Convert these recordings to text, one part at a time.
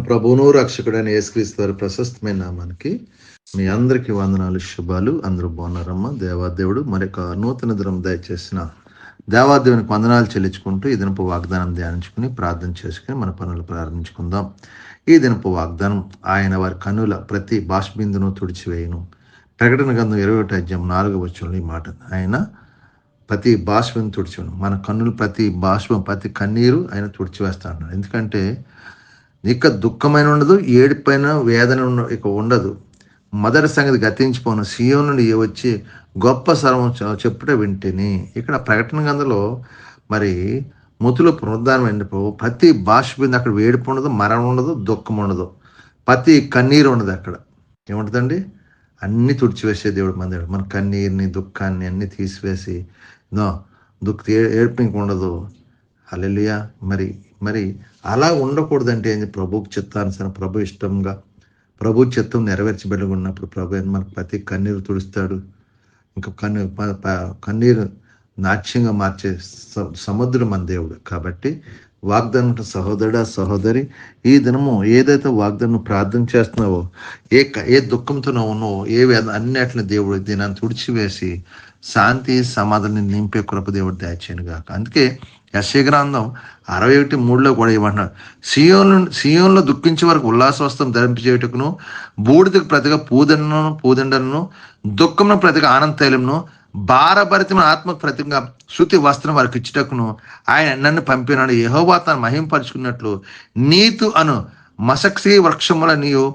ప్రభువును రక్షకుడైన యేసుక్రీస్తు వారి ప్రశస్తమైన నామానికి మీ అందరికి వందనాలు శుభాలు. అందరూ బాగున్నారమ్మా. దేవాదేవుడు మరొక నూతన దినం దయచేసిన దేవాదేవునికి వందనాలు చెల్లించుకుంటూ ఈ దినపు వాగ్దానం ధ్యానించుకుని ప్రార్థన చేసుకుని మన పనులు ప్రారంభించుకుందాం. ఈ దినపు వాగ్దానం ఆయన వారి కన్నుల ప్రతి బాష్బిందును తుడిచివేయును. ప్రకటన గంధం ఇరవై ఒకటి అధ్యాయం నాలుగు వచ్చిన ఈ మాట. ఆయన ప్రతి బాష్పం తుడిచివేను మన కన్నులు ప్రతి బాష్పం ప్రతి కన్నీరు ఆయన తుడిచివేస్తా అన్నాడు ఎందుకంటే ఇక దుఃఖమైన ఉండదు ఏడిపైన వేదన ఇక ఉండదు. మొదటి సంగతి గతించిపోను. సీఎం నుండి వచ్చి గొప్ప సర్వం చెప్పుట వింటేని. ఇక్కడ ప్రకటన గంధలో మరి ముతులు పునరుద్ధానం ఎండిపోవు ప్రతి భాష మీద అక్కడ వేడిపు ఉండదు మరణం ఉండదు దుఃఖం ఉండదు. ప్రతి కన్నీరు ఉండదు అక్కడ. ఏముంటుందండి? అన్ని తుడిచివేసే దేవుడు మన దేవుడు. మన కన్నీరుని దుఃఖాన్ని అన్ని తీసివేసి నో దుఃఖ ఏడుపు ఇంక ఉండదు. హల్లెలూయా. మరి మరి అలా ఉండకూడదంటే ఏంటి ప్రభుకి చిత్తానుసారం ప్రభు ఇష్టంగా ప్రభు చిత్తం నెరవేర్చబడి ఉన్నప్పుడు ప్రభు మనకు ప్రతి కన్నీరు తుడుస్తాడు. ఇంకా కన్ను కన్నీరు నాట్యంగా మార్చే స- సముద్రం మన దేవుడు. కాబట్టి వాగ్దానం సహోదరుడా సహోదరి ఈ దినము ఏదైతే వాగ్దానం ప్రార్థన చేస్తున్నావో ఏ ఏ దుఃఖంతో ఉన్నావో ఏ అన్నిటిని దేవుడు దీనాన్ని తుడిచివేసి శాంతి సమాధానం నింపే కృప దేవుడు దయచేయను గాక. అందుకే యశయ గ్రంథం అరవై ఒకటి మూడులో కూడా ఏమంటున్నాడు సియోన్ సీయోన్లో దుఃఖించే వరకు ఉల్లాస వస్త్రం బూడిదకు ప్రతిగా పూదండను పూదండలను దుఃఖమును ప్రతిగా ఆనంద తైలంను భారభరితమైన ఆత్మ ప్రతిగా శృతి వస్త్రం వారికి ఇచ్చుటకును ఆయన నన్ను పంపినాడు. యహోవా తను మహింపరుచుకున్నట్లు నీతు అను మసక్సి వృక్షముల నీవు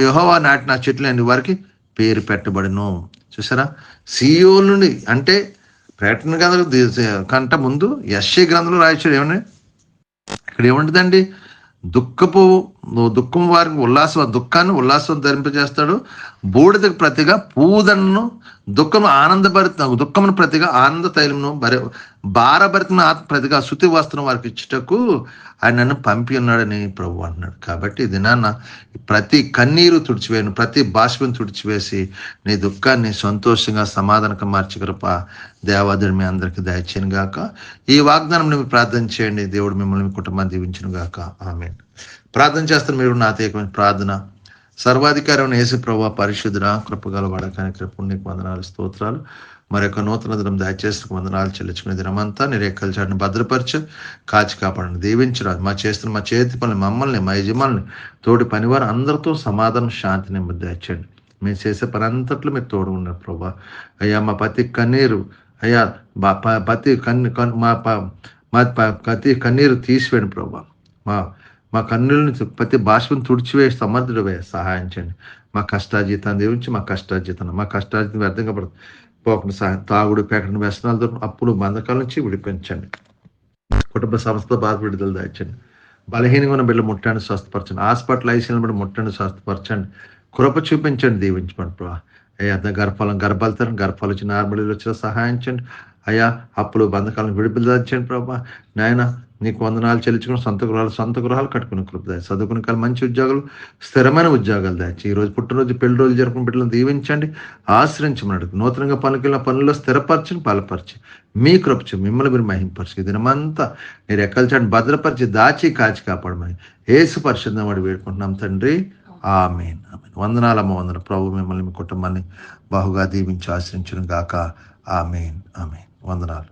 యహోవా నాటిన చెట్లు వారికి పేరు పెట్టబడును. చూసారా? సియోల్ నుండి అంటే ప్రకటన గ్రంథం కంట ముందు ఎస్ఏ గ్రంథంలో రాయించాడు ఏమన్నా ఇక్కడ ఏముంటుందండి దుఃఖపు దుఃఖం వారికి ఉల్లాసం దుఃఖాన్ని ఉల్లాసం ధరింపజేస్తాడు. బూడిదకు ప్రతిగా పూదన్ను దుఃఖం ఆనందభరిత దుఃఖమును ప్రతిగా ఆనంద తైలమును భరి భారభరితమైన ఆత్మ ప్రతిగా శుతి వస్త్రం వారికి ఇచ్చుటకు ఆయన నన్ను పంపి ఉన్నాడని ప్రభు అన్నాడు కాబట్టి ఇది నాన్న ప్రతి కన్నీరు తుడిచివేయను ప్రతి బాష్పం తుడిచివేసి నీ దుఃఖాన్ని సంతోషంగా సమాధానంగా మార్చగలప దేవాదుడు మీ అందరికీ దయచేయను గాక. ఈ వాగ్దానం మీరు ప్రార్థన చేయండి. దేవుడు మిమ్మల్ని మీ కుటుంబాన్ని దీవించను గాక. ఆమె ప్రార్థన చేస్తారు మీరు నా తీయకమైన ప్రార్థన. సర్వాధికారం యేసు ప్రభా పరిశుద్ధుడ కృపగల వాడకానికి పుణ్యకు వందనాలు స్తోత్రాలు. మరొక నూతన దినం దయచేసి వందనాలు చెల్లించుకునే దినమంతా నీ రేఖల చాటును భద్రపరచు కాచి కాపాడండి దీవించరాదు మా చేస్తున్న మా చేతి పనులు మమ్మల్ని మా యజమానుల్ని తోటి పనివారు అందరితో సమాధానం శాంతి నెమ్మది దయచేయండి. మేము చేసే పని అంతట్లో మీరు తోడు ఉన్నారు ప్రభా. అయ్యా మా పతి కన్నీరు అయ్యా ప- ప్రతి కన్ను కన్- మా ప- మా ప- ప్రతి కన్నీరు తీసివేయండి ప్రభా. మా మా కన్నులను ప్రతి భాషను తుడిచివే సమర్థుడివే సహాయం చేయండి. మా కష్టాజీతాన్ని దీవించి మా కష్టాజీతాన్ని మా కష్టాజీతం వ్యర్థంగా పడదు పోకుండా సహాయం తాగుడు పేకటిన వ్యసనాలతో అప్పులు బంధకాల నుంచి విడిపించండి. కుటుంబ సంస్థ బాధ విడుదల దాచండి బలహీనంగా ఉన్న బిడ్డలు ముట్టండి స్వస్థపరచండి. హాస్పిటల్ ఐసీలను బట్టి ముట్టండి స్వస్థపరచండి. కృప చూపించండి దీవించండి ప్రభా. అయ్యా అర్థం గర్భాలను గర్భాలు తరం గర్భాలు వచ్చి నార్మల్ వచ్చిన సహాయించండి అయ్యా అప్పులు బంధకాలను విడుదల దాచండి ప్రభా. నాయన నీకు వందనాలు చెల్లించుకుని సొంత గృహాలు సొంత గృహాలు కట్టుకుని కృప దాచి చదువుకునే కాలం మంచి ఉద్యోగాలు స్థిరమైన ఉద్యోగాలు దాచి ఈ రోజు పుట్టినరోజు పెళ్ళి రోజు జరుపుకున్న బిడ్డలను దీవించండి ఆశ్రయించమన్నాడు నూతనంగా పనుకెళ్ళిన పనుల్లో స్థిరపరచని బలపరిచి మీ కృపచు మిమ్మల్ని మీరు మహింపరచు. ఈ దినమంతా మీరు ఎక్కల్చండి భద్రపరిచి దాచి కాచి కాపాడమని ఏసు పరిశుద్ధం వాడు వేడుకుంటున్నాం తండ్రి. ఆమెన్. ఆమెన్. వందనాలమ్మ వందన ప్రభు మిమ్మల్ని మీ కుటుంబాన్ని బాహుగా దీవించి ఆశ్రయించను గాక. ఆమెన్. ఆమెన్. వందనాలు.